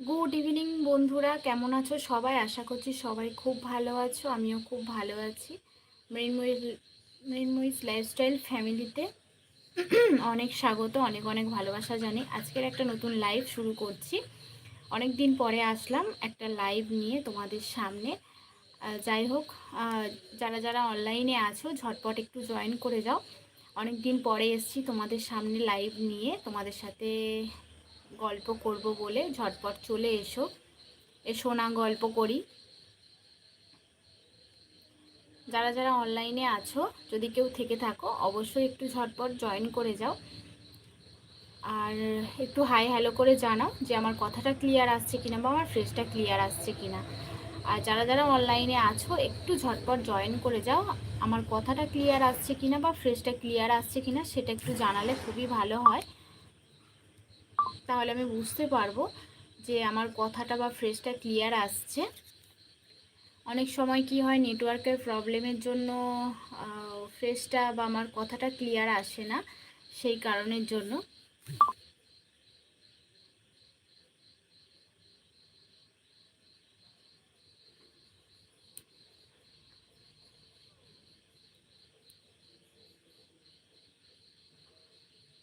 Good evening বন্ধুরা। কেমন আছো সবাই? আশা করছি সবাই খুব ভালো আছো, আমিও খুব ভালো আছি। মৃন্ময়ী মৃন্ময়ীস লাইফস্টাইল ফ্যামিলিতে অনেক স্বাগত, অনেক অনেক ভালোবাসা জানি। আজকের একটা নতুন লাইভ শুরু করছি। অনেক দিন পরে আসলাম একটা লাইভ নিয়ে তোমাদের সামনে। যাই হোক যারা যারা অনলাইনে আছো, ঝটপট একটু জয়েন করে যাও। অনেক দিন পরে এসছি তোমাদের সামনে লাইভ নিয়ে, তোমাদের সাথে গল্প করব বলে ঝটপট চলে এসো। এসো না গল্প করি। যারা যারা অনলাইনে আছো, যদি কেউ থেকে থাকো, অবশ্যই একটু ঝটপট জয়েন করে যাও। আর একটু হাই হ্যালো করে জানাও যে আমার কথাটা ক্লিয়ার আসছে কিনা বা আমার ফ্রেশটা ক্লিয়ার আসছে কিনা। আর যারা যারা অনলাইনে আছো, একটু ঝটপট জয়েন করে যাও। আমার কথাটা ক্লিয়ার আসছে কিনা বা ফ্রেশটা ক্লিয়ার আসছে কিনা, সেটা একটু জানালে খুবই ভালো হয়। তাহলে আমি বুঝতে পারব যে আমার কথাটা বা ফ্রেজটা ক্লিয়ার আসছে। অনেক সময় কি হয় নেটওয়ার্কের প্রবলেমের জন্য ফ্রেজটা বা আমার কথাটা ক্লিয়ার আসে না, সেই কারণের জন্য।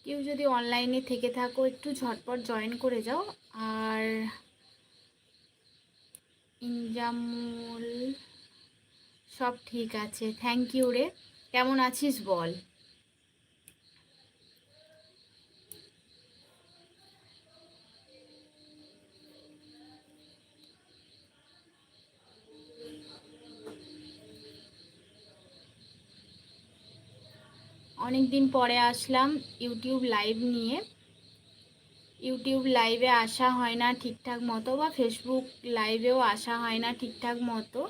কেউ যদি অনলাইনে থেকে থাকো, একটু ঝটপট জয়েন করে যাও। আর ইনজামুল সব ঠিক আছে। থ্যাংক ইউ রে। কেমন আছিস বল? অনেক দিন পরে আসলাম ইউটিউব লাইভ নিয়ে। ইউটিউব লাইভে আসা হয় না ঠিকঠাক মতো বা ফেসবুক লাইভেও আসা হয় না ঠিকঠাক মতো।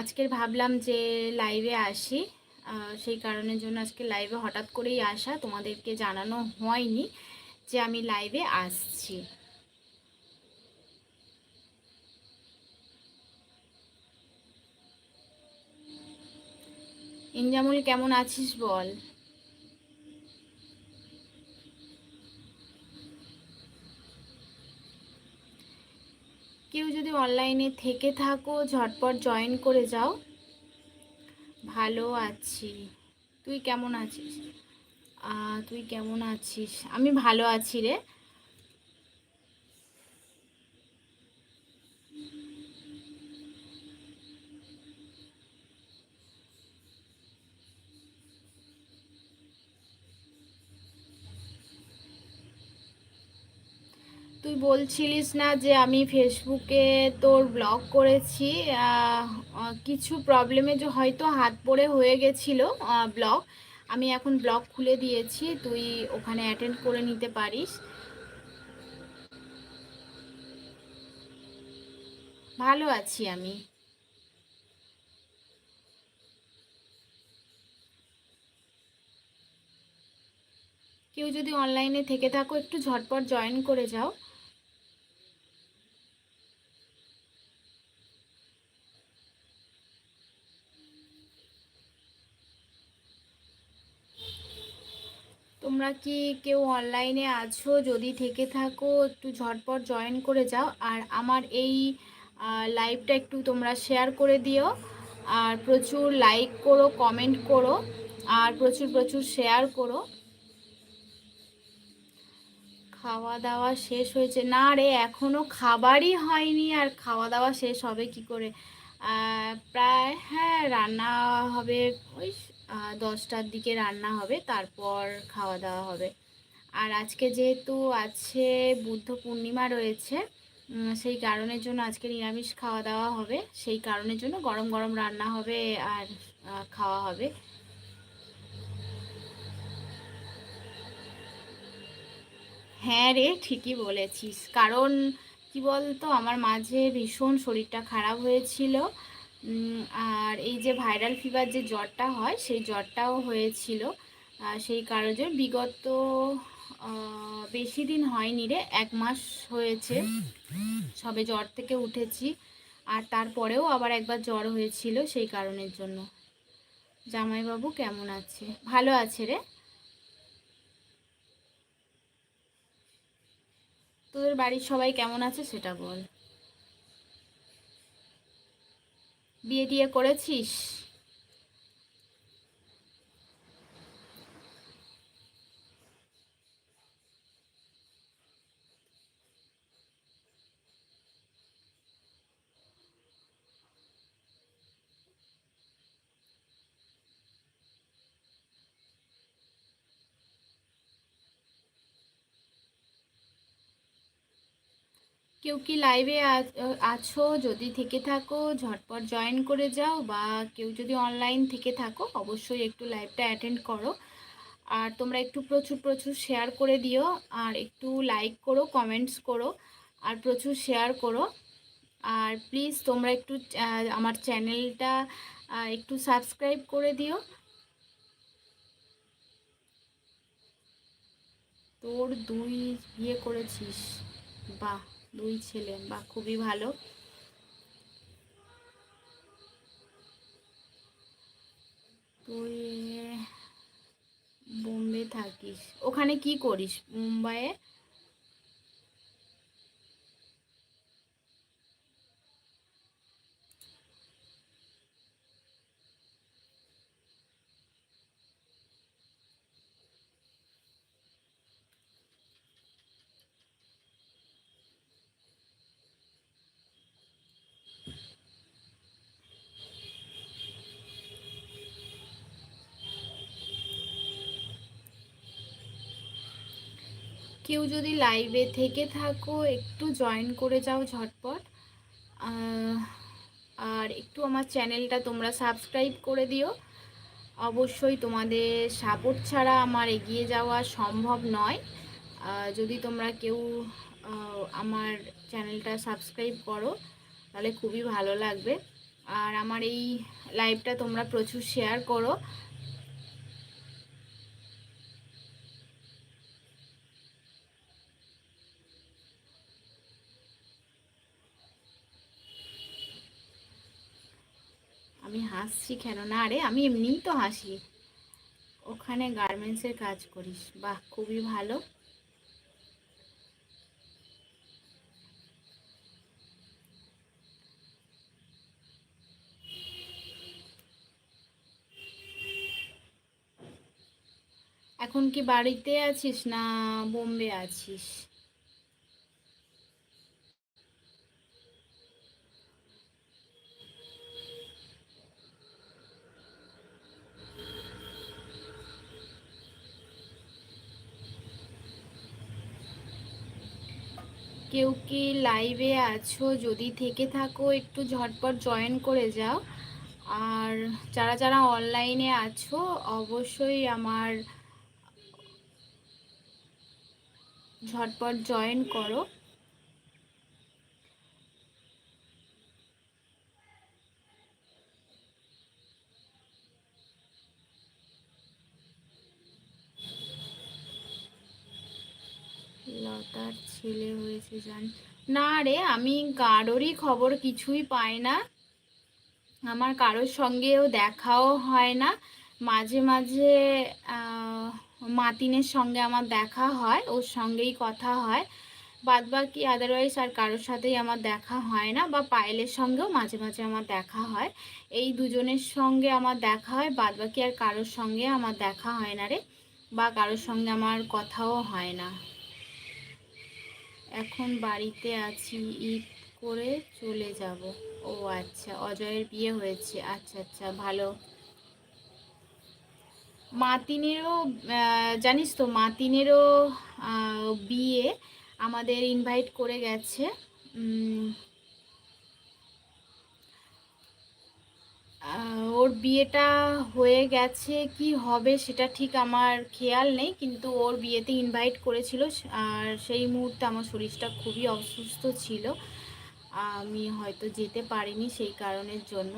আজকের ভাবলাম যে লাইভে আসি। সেই কারণের জন্য আজকে লাইভে হঠাৎ করেই আসা। তোমাদেরকে জানানো হয়নি যে আমি লাইভে আসছি। ইনজামুল কেমন আছিস বল? কেউ যদি অনলাইনে থেকে থাকো, ঝটপট জয়েন করে যাও। ভালো আছি। তুই কেমন আছিস? তুই কেমন আছিস? আমি ভালো আছি রে। বলছিলিস না যে আমি ফেসবুকে তোর ব্লগ করেছি? কিছু প্রবলেমে যে হয়তো হাত পড়ে হয়ে গেছিল ব্লগ। আমি এখন ব্লগ খুলে দিয়েছি, তুই ওখানে অ্যাটেন্ড করে নিতে পারিস। ভালো আছি আমি। কেউ যদি অনলাইনে থেকে থাকো, একটু ঝটপট জয়েন করে যাও। তোমরা কি কেউ অনলাইনে আছো? যদি থেকে থাকো, একটু ঝটপট জয়েন করে যাও। আর আমার এই লাইভটা একটু তোমরা শেয়ার করে দিও। আর প্রচুর লাইক করো কমেন্ট করো। আর প্রচুর প্রচুর শেয়ার করো। খাওয়া দাওয়া শেষ হয়েছে। না রে এখনও খাবারই হয়নি। আর খাওয়া দাওয়া শেষ হবে কি করে? প্রায় হ্যাঁ রান্না হবে, ওই দশটার দিকে রান্না হবে, তারপর খাওয়া দাওয়া হবে। আর আজকে যেহেতু আছে বুদ্ধ পূর্ণিমা রয়েছে সেই কারণের জন্য আজকে নিরামিষ খাওয়া দাওয়া হবে। সেই কারণের জন্য গরম গরম রান্না হবে আর খাওয়া হবে। হ্যাঁ রে, ঠিকই বলেছিস। কারণ কি বলতো, আমার মাঝে ভীষণ শরীরটা খারাপ হয়েছিল। আর এই যে ভাইরাল ফিভার যে জ্বরটা হয়, সেই জ্বরটাও হয়েছিল। সেই কারণে বিগত বেশি দিন হয়নি রে, এক মাস হয়েছে। সবে জ্বর থেকে উঠেছি। আর তারপরেও আবার একবার জ্বর হয়েছিল সেই কারণের জন্য। জামাইবাবু কেমন আছে? ভালো আছে রে? তোদের বাড়ির সবাই কেমন আছে সেটা বল। বিয়ে দিয়ে করেছিস? কেউ কি লাইভে আছো? যদি থেকে থাকো, ঝটপট জয়েন করে যাও বা কেউ যদি অনলাইন থেকে থাকো, অবশ্যই একটু লাইভটা অ্যাটেন্ড করো। আর তোমরা একটু প্রচুর প্রচুর শেয়ার করে দিও আর একটু লাইক করো কমেন্টস করো আর প্রচুর শেয়ার করো। আর প্লিজ তোমরা একটু আমার চ্যানেলটা একটু সাবস্ক্রাইব করে দিও। তোর দুই বিয়ে করেছিস, বাহ। দুই ছেলে বা খুবই ভালো। তুই বোম্বে থাকিস। ওখানে কি করিস? মুম্বাইয়ে? কেউ যদি লাইভে থেকে থাকো, একটু জয়েন করে যাও ঝটপট। আর একটু আমার চ্যানেলটা তোমরা সাবস্ক্রাইব করে দিও। অবশ্যই তোমাদের সাপোর্ট ছাড়া আমার এগিয়ে যাওয়া সম্ভব নয়। যদি তোমরা কেউ আমার চ্যানেলটা সাবস্ক্রাইব করো, তাহলে খুবই ভালো লাগবে। আর আমার এই লাইভটা তোমরা প্রচুর শেয়ার করো। হাসছি কেন? না আরে আমি এমনিই তো হাসি। ওখানে গার্মেন্টসের কাজ করিস, বাহ, খুবই ভালো। এখন কি বাড়িতে আছিস না বোম্বে আছিস? কেউ কি লাইভে আছো? যদি থেকে থাকো, একটু ঝটপট জয়েন করে যাও। আর যারা যারা অনলাইনে আছো, অবশ্যই আমার ঝটপট জয়েন করো। লতার ছেলে না রে, আমি কারোরই খবর কিছুই পাই না। আমার কারোর সঙ্গেও দেখাও হয় না। মাঝে মাঝে মাতিনের সঙ্গে আমার দেখা হয়, ওর সঙ্গেই কথা হয়। বাদ বাকি আদারওয়াইজ আর কারোর সাথেই আমার দেখা হয় না বা পায়েলের সঙ্গেও মাঝে মাঝে আমার দেখা হয়। এই দুজনের সঙ্গে আমার দেখা হয় বাদ বাকি আর কারোর সঙ্গে আমার দেখা হয় না রে, বা কারোর সঙ্গে আমার কথাও হয় না। এখন বাড়িতে আছি, ঈদ করে চলে যাব। ও আচ্ছা অজয়ের বিয়ে হয়েছে। আচ্ছা আচ্ছা ভালো। মাতিনেরও জানিস তো, মাতিনেরও বিয়ে আমাদের ইনভাইট করে গেছে। ওর বিয়েটা হয়ে গেছে, কি হবে সেটা ঠিক আমার খেয়াল নেই, কিন্তু ওর বিয়েতে ইনভাইট করেছিল, আর সেই মুহূর্তে আমার শরীরটা খুবই অসুস্থ ছিল। আমি হয়তো যেতে পারিনি সেই কারণের জন্য।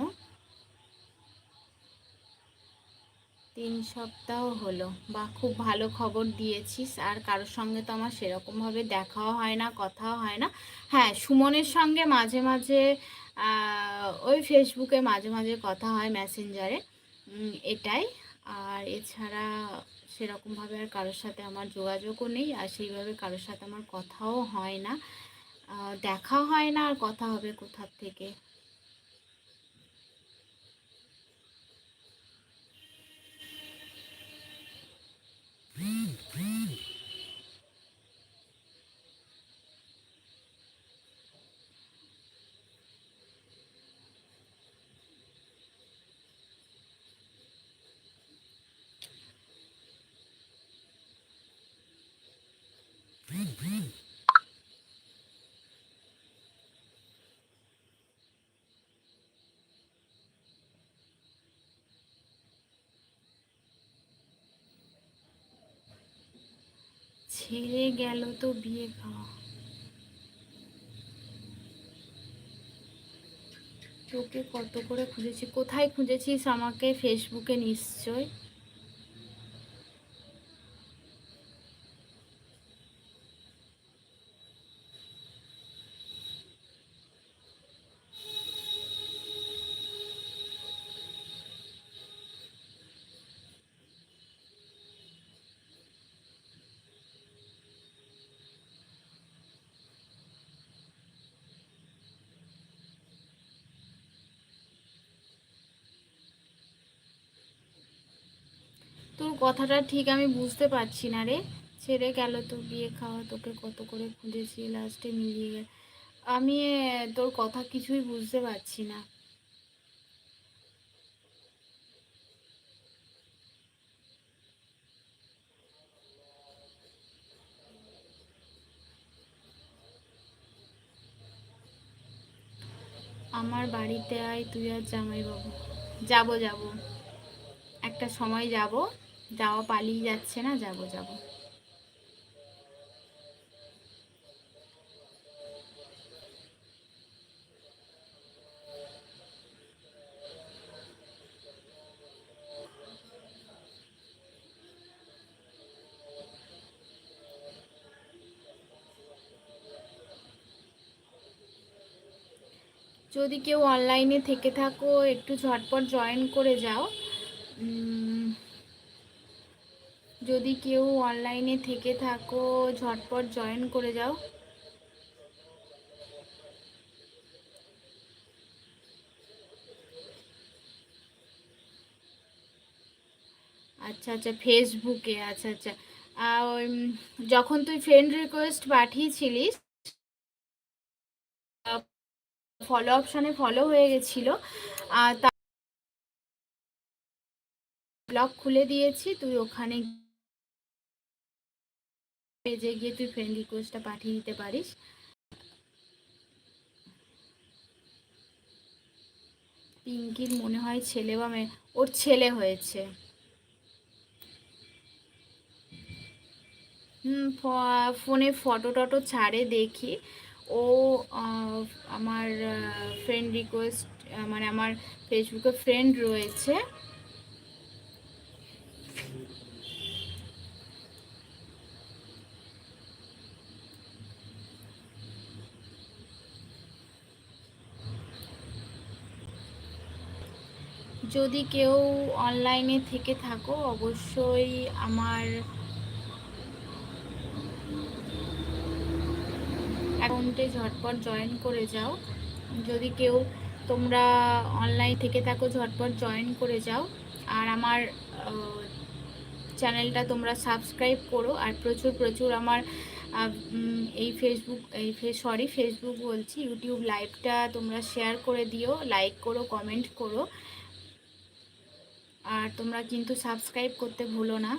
তিন সপ্তাহ হলো। বা, খুব ভালো খবর দিয়েছিস, আর কারোর সঙ্গে তো আমার সেরকমভাবে দেখাও হয় না, কথাও হয় না। হ্যাঁ সুমনের সঙ্গে মাঝে মাঝে ওই ফেসবুকে মাঝে মাঝে কথা হয় মেসেঞ্জারে এটাই। আর এছাড়া সেরকমভাবে আর কারোর সাথে আমার যোগাযোগও নেই, আর সেইভাবে কারোর সাথে আমার কথাও হয় না। দেখা হয় না আর কথা হবে কোথার থেকে। ছেড়ে গেল তো বিয়ে খাওয়া। তোকে কত করে খুঁজেছি? কোথায় খুঁজেছিস আমাকে? ফেসবুকে নিশ্চয়। তোর কথাটা ঠিক আমি বুঝতে পারছি না রে। ছেড়ে গেল তো বিয়ে খাওয়া, তোকে কত করে খুঁজেছি লাস্টে মিলিয়ে গেল। আমি তোর কথা কিছুই বুঝতে পারছি না। আমার বাড়িতে আয়, তুই আর জামাইবাবু। যাব যাব। একটা সময় যাব। যাওয়া পালিয়ে যাচ্ছে না, যাব যাব। যদি কেউ অনলাইনে থেকে থাকো, একটু ঝটপট জয়েন করে যাও। যদি কেউ অনলাইনে থেকে থাকো, ঝটপট জয়েন করে যাও। আচ্ছা আচ্ছা ফেসবুকে আচ্ছা আচ্ছা। যখন তুই ফ্রেন্ড রিকোয়েস্ট পাঠিয়েছিলিস ফলো অপশানে ফলো হয়ে গেছিল ব্লগ খুলে দিয়েছি, তুই ওখানে পেজে গিয়ে তুই ফ্রেন্ড রিকোয়েস্টটা পাঠিয়ে দিতে পারিস। পিঙ্কির মনে হয় ছেলে বা মেয়ে, ওর ছেলে হয়েছে। হুম ফোনে ফটো টটো ছাড়ে দেখি। ও আমার ফ্রেন্ড রিকোয়েস্ট মানে আমার ফেসবুকে ফ্রেন্ড রয়েছে। যদি কেউ অনলাইনে থেকে থাকো, অবশ্যই আমার অ্যাকাউন্টে ঝটপট জয়েন করে যাও। যদি কেউ তোমরা অনলাইন থেকে থাকো, ঝটপট জয়েন করে যাও। আর আমার চ্যানেলটা তোমরা সাবস্ক্রাইব করো। আর প্রচুর প্রচুর আমার এই ফেসবুক এই সরি ফেসবুক বলছি ইউটিউব লাইভটা তোমরা শেয়ার করে দিও। লাইক করো কমেন্ট করো। আর তোমরা কিন্তু সাবস্ক্রাইব করতে ভুলো না।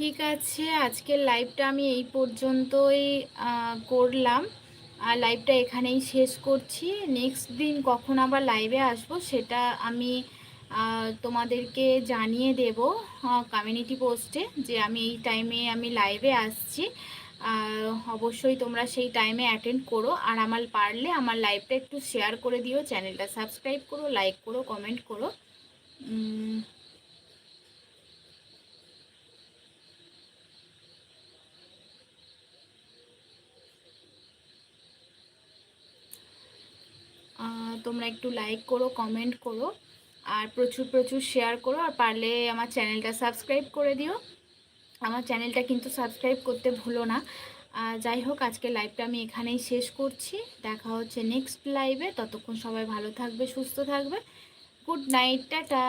ঠিক আছে, আজকের লাইভটা আমি এই পর্যন্তই করলাম। আর লাইভটা এখানেই শেষ করছি। নেক্সট দিন কখন আবার লাইভে আসব সেটা আমি তোমাদেরকে জানিয়ে দেব কমিউনিটি পোস্টে যে আমি এই টাইমে আমি লাইভে আসছি। অবশ্যই তোমরা সেই টাইমে অ্যাটেন্ড করো। আর আমার পারলে আমার লাইভটা একটু শেয়ার করে দিও। চ্যানেলটা সাবস্ক্রাইব করো লাইক করো কমেন্ট করো। তোমরা একটু লাইক করো কমেন্ট করো, আর প্রচুর প্রচুর শেয়ার করো, আর পারলে আমার চ্যানেলটা সাবস্ক্রাইব করে দিও। আমার চ্যানেলটা কিন্তু সাবস্ক্রাইব করতে ভুলো না। যাই হোক, আজকে লাইভটা আমি এখানেই শেষ করছি। দেখা হচ্ছে নেক্সট লাইভে ততক্ষণ সবাই ভালো থাকবে, সুস্থ থাকবে। Good night tata.